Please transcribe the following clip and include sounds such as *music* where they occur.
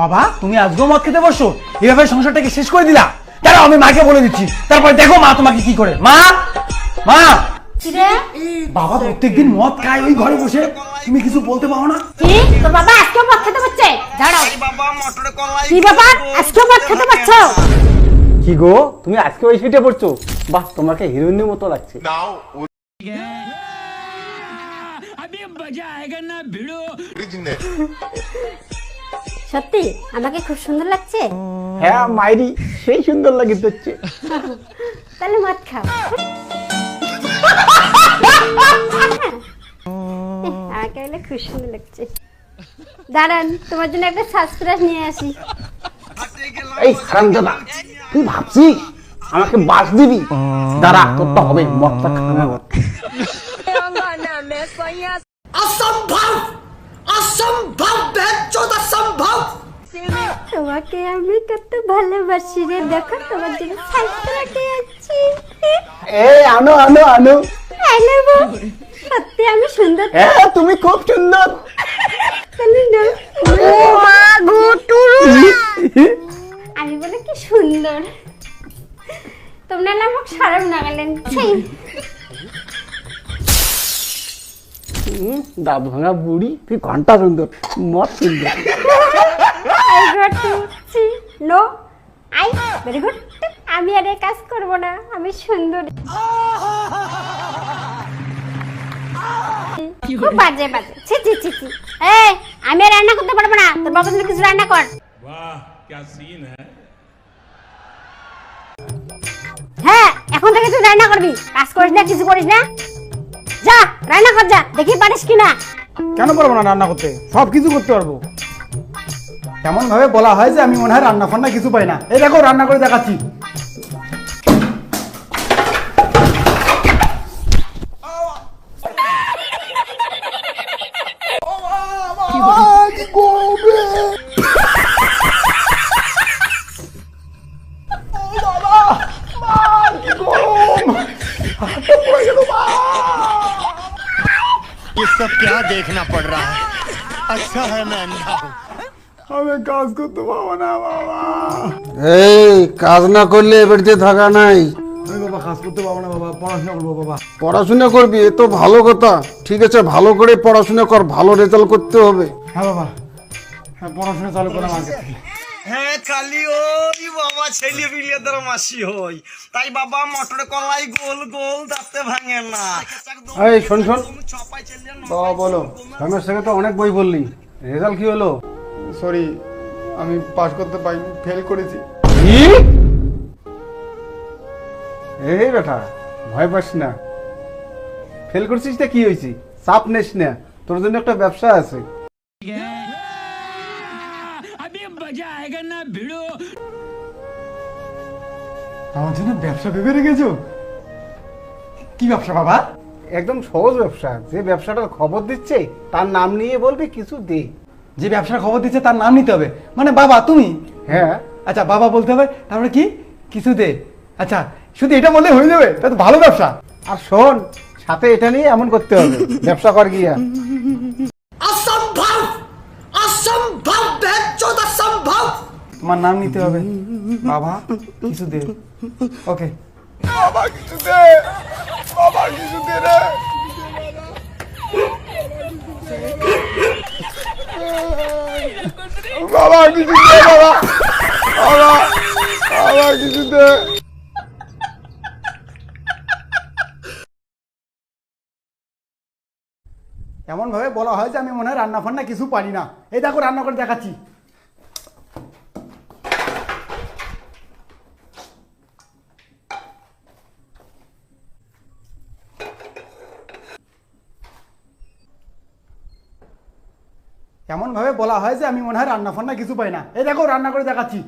বাবা তুমি আজকেও মদ খেতে বসো। এভাবে সংসারটাকে শেষ করে দিলা। দাঁড়াও আমি মাকে বলে দিচ্ছি। তারপরে দেখো মা তোমাকে কি করে। মা! মা! কিরে? বাবা প্রত্যেকদিন মদ খায় ওই ঘরে বসে। তুমি কিছু বলতে পারো না? কি? তোর বাবা আজকেও মদ খেতে পারছে দাঁড়াও। বাবা কি ব্যাপার আজকেও মদ খেতে কি গো? তুমি আজকে ওই সিটে পড়ছো? বাহ তোমাকে হিরোইনের মতো লাগছে। সত্যি? আমাকে খুব সুন্দর লাগছে? হ্যাঁ মাইরি সেই সুন্দর লাগিতে হচ্ছে তাহলে মদ খাও। আমাকে বলে খুব সুন্দর লাগছে। দাঁড়ান তোমার জন্য একটা সাসপ্রাইজ নিয়ে আসি। এই হারামজাদা তুই ভাবছিস আমাকে বাস দিবি? দাঁড়া তোর তো হবে মদটা খাওয়া হবে। অসম্ভব *laughs* অসম্ভব বেচোদ অসম্ভব। তোমাকে আমি কত ভালোবাসি রে দেখো তোমার জন্য সাইকেল নিয়ে আসছি এই আনো আনো আনো। আই লাভ সত্যি আমি সুন্দর। হ্যাঁ তুমি খুব সুন্দর। দাঁত ভাঙা বুড়ি তুই ঘন্টা সুন্দর মদ সুন্দর I got to see no I very good আমি আর এই কাজ করব না আমি সুন্দর খুব বাজে বাজে ছি ছি ছি ছি এই আমি আর রান্না করতে পারবো না তোর বাবা তুমি কিছু রান্না কর वाह क्या सीन है হ্যাঁ এখন থেকে তুই রান্না করবি কাজ করিস না কিছু করিস না যা, রান্না কর যা, দেখি পারিস কিনা? কেন পারব না রান্না করতে? সব কিছু করতে পারব। এমন ভাবে বলা হয় যে আমি মনে হয় রান্না ফান্না কিছু পাই না। এই দেখো, রান্না করে দেখাচ্ছি। क्या देखना पड़ रहा है अच्छा है मैं अंधा हूँ আমি কাজ করতে পারবো না বাবা এই কাজ না করলে এ বাড়িতে থাকা নাই আমি বাবা কাজ করতে পারবো না বাবা পড়াশোনা করবো বাবা পড়াশোনা করবি এ তো ভালো কথা ঠিক আছে ভালো করে পড়াশোনা কর ভালো রেজাল্ট করতে হবে হ্যাঁ বাবা হ্যাঁ পড়াশোনা চালু করলাম আগে থেকে হ্যাঁ খালি ওই বাবা ছেলে বিলিয়াদের মাসি হই। তাই বাবা মটরে কলাই গোল গোল দাঁতে ভাঙে না। এই শোন শোন। বাবা বলো। ধর্মের সঙ্গে তো অনেক বই বললি রেজাল্ট কি হলো? সরি আমি পাস করতে পারি ফেল করেছি। এই বেটা ভয় পাস না। ফেল করছিস না কি হয়েছে? চাপ নিস না। তোর জন্য একটা ব্যবসা আছে। না ভিড়ো। আমার জন্য ব্যবসা ভেবে রেখেছো? কি ব্যবসা বাবা? একদম সহজ ব্যবসা। যে ব্যবসাটার খবর দিচ্ছে তার নাম নিয়ে কিছু দে। যে ব্যবসার খবর দিচ্ছে তার নাম নিতে হবে। মানে বাবা তুমি? হ্যাঁ। আচ্ছা বাবা বলতে হবে তারপরে কি? কিছু দে। আচ্ছা শুধু এটা বললে হয়ে যাবে? তা তো ভালো ব্যবসা। আর শোন সাথে এটা নিয়ে এমন করতে হবে। ব্যবসা কর গিয়া। তোমার নাম নিতে হবে। বাবা কিছু দে। ওকে। বাবা কিছু দে। বাবা বাবা বাবা। কিছু দে। এমন ভাবে বলা হয় যে আমি মনে হয় রান্না ফান্না কিছু পারি না। এই দেখো রান্না করে দেখাচ্ছি। এমন ভাবে বলা হয় যে আমি মনে হয় রান্না ফান্না কিছু পাই না। এই দেখো, রান্না করে দেখাচ্ছি।